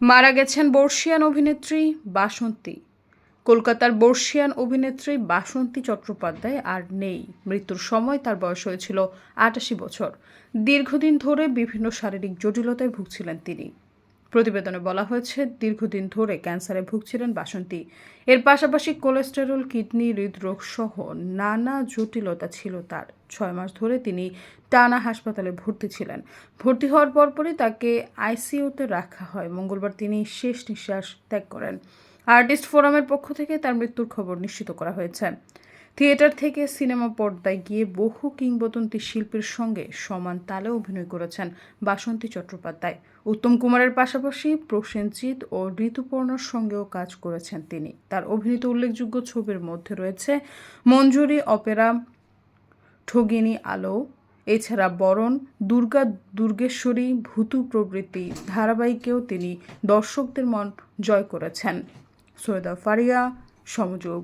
মারা গেছেন বর্ষিয়ান অভিনেত্রী বাসন্তী। কলকাতার বর্ষিয়ান অভিনেত্রী বাসন্তী চট্টোপাধ্যায় আর নেই। মৃত্যুর সময় তার বয়স হয়েছিল আটাশি বছর। দীর্ঘদিন ধরে বিভিন্ন শারীরিক জটিলতায় ভুগছিলেন তিনি। প্রতিবেদনে বলা হয়েছে, দীর্ঘদিন ধরে ক্যান্সারে ভুগছিলেন বাসন্তী। এর পাশাপাশি কোলেস্টেরল, কিডনি হৃদরোগ সহ নানা জটিলতা ছিল তার। ছয় মাস ধরে তিনি টানা হাসপাতালে ভর্তি ছিলেন। ভর্তি হওয়ার পরপরই তাকে আইসিইউতে রাখা হয়। মঙ্গলবার তিনি শেষ নিঃশ্বাস ত্যাগ করেন। আর্টিস্ট ফোরামের পক্ষ থেকে তার মৃত্যুর খবর নিশ্চিত করা হয়েছে। থিয়েটার থেকে সিনেমা পর্দায় গিয়ে বহু কিংবদন্তি শিল্পীর সঙ্গে সমান তালে অভিনয় করেছেন বাসন্তী চট্টোপাধ্যায়। উত্তম কুমারের পাশাপাশি প্রসেনজিৎ ও ঋতুপর্ণার সঙ্গেও কাজ করেছেন তিনি। তার অভিনীত উল্লেখযোগ্য ছবির মধ্যে রয়েছে মঞ্জুরি, অপেরা, ঠগিনী আলো, এছাড়া বরণ, দুর্গা দুর্গেশ্বরী, ভূতু প্রভৃতি ধারাবাহিকেও তিনি দর্শকদের মন জয় করেছেন। সৈয়দা ফারিয়া, সমযোগ।